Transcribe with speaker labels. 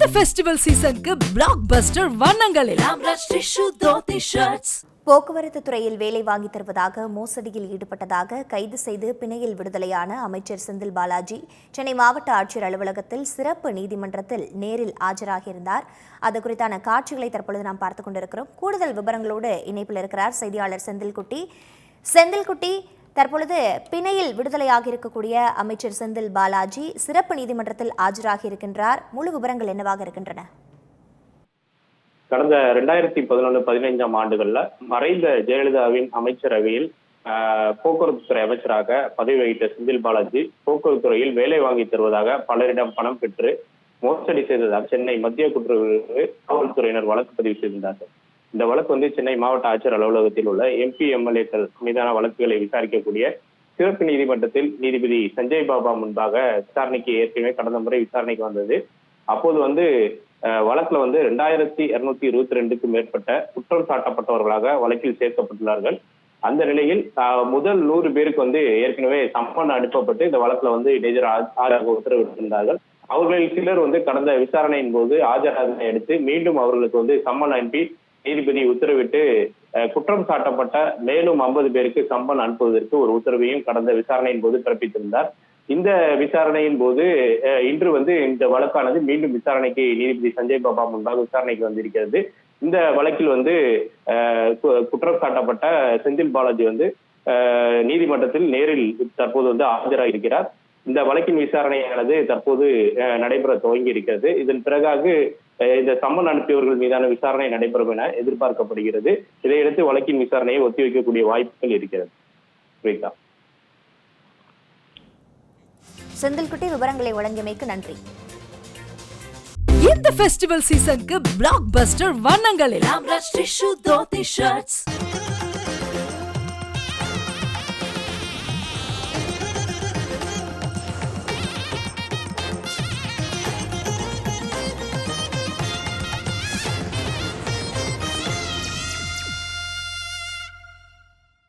Speaker 1: இந்த ஃபெஸ்டிவல் சீசனுக்கு பிளாக் பஸ்டர் வண்ணங்களில்
Speaker 2: போக்குவரத்து துறையில் வேலை வாங்கி தருவதாக மோசடியில் ஈடுபட்டதாக கைது செய்து பிணையில் விடுதலையான அமைச்சர் செந்தில் பாலாஜி சென்னை மாவட்ட ஆட்சியர் அலுவலகத்தில் சிறப்பு நீதிமன்றத்தில் நேரில் ஆஜராகியிருந்தார் அது குறித்தான காட்சிகளை தற்பொழுது நாம் பார்த்துக் கொண்டிருக்கிறோம். கூடுதல் விவரங்களோடு இணைப்பில் இருக்கிறார் செய்தியாளர் செந்தில்குட்டி. செந்தில்குட்டி தற்பொழுது பிணையில் விடுதலையாக இருக்கக்கூடிய அமைச்சர் செந்தில் பாலாஜி சிறப்பு நீதிமன்றத்தில் ஆஜராகி இருக்கின்றார். முழு விவரங்கள் என்னவாக இருக்கின்றன?
Speaker 3: கடந்த ரெண்டாயிரத்தி பதினொன்று பதினைஞ்சாம் ஆண்டுகள்ல மறைந்த ஜெயலலிதாவின் அமைச்சரவையில் ஆஹ், போக்குவரத்து துறை அமைச்சராக பதவி வகித்த செந்தில் பாலாஜி போக்குவரத்து துறையில் வேலை வாங்கி தருவதாக பலரிடம் பணம் பெற்று மோசடி செய்ததாக சென்னை மத்திய குற்றவியல் காவல்துறையினர் வழக்கு பதிவு செய்திருந்தார்கள். இந்த வழக்கு வந்து சென்னை மாவட்ட ஆட்சியர் அலுவலகத்தில் உள்ள எம்பி எம்எல்ஏக்கள் மீதான வழக்குகளை விசாரிக்கக்கூடிய சிறப்பு நீதிமன்றத்தில் நீதிபதி சஞ்சய் பாபா முன்பாக விசாரணைக்கு ஏற்கனவே கடந்த முறை விசாரணைக்கு வந்தது. அப்போது வந்து வழக்குல வந்து ரெண்டாயிரத்தி இருநூத்தி இருபத்தி ரெண்டுக்கு மேற்பட்ட குற்றம் சாட்டப்பட்டவர்களாக வழக்கில் சேர்க்கப்பட்டுள்ளார்கள். அந்த நிலையில் முதல் நூறு பேருக்கு வந்து ஏற்கனவே சம்மன் அனுப்பப்பட்டு இந்த வழக்குல வந்து இடைஜர் ஆஜராக உத்தரவிட்டிருந்தார்கள். அவர்களில் சிலர் வந்து கடந்த விசாரணையின் போது ஆஜராக எடுத்து மீண்டும் அவர்களுக்கு வந்து சம்மன் அனுப்பி நீதிபதி உத்தரவிட்டு குற்றம் சாட்டப்பட்ட மேலும் ஐம்பது பேருக்கு சம்மன் அனுப்புவதற்கு ஒரு உத்தரவையும் கடந்த விசாரணையின் போது பிறப்பித்திருந்தார். இந்த விசாரணையின் போது இன்று வந்து இந்த வழக்கானது மீண்டும் விசாரணைக்கு நீதிபதி சஞ்சய் பாபா முன்பாக விசாரணைக்கு வந்திருக்கிறது. இந்த வழக்கில் வந்து கு- குற்றம் சாட்டப்பட்ட செந்தில் பாலாஜி வந்து நீதிமன்றத்தில் நேரில் தற்போது வந்து ஆஜராக இருக்கிறார். இந்த வழக்கின் விசாரணையானது தற்போது அஹ், நடைபெற துவங்கி இருக்கிறது. இதன் பிறகாக இந்த சம்மன் அனுப்பியவர்கள் மீதான விசாரணை நடைபெறும் என எதிர்பார்க்கப்படுகிறது. இதையடுத்து வழக்கின் விசாரணையை ஒத்திவைக்கக்கூடிய வாய்ப்புகள் இருக்கிறது. பிரீதா
Speaker 2: செந்தில்குட்டி விவரங்களை வழங்கியமைக்கு நன்றி.
Speaker 1: இந்த ஃபெஸ்டிவல் சீசனுக்கு பிளாக் பஸ்டர் வண்ணங்களில்.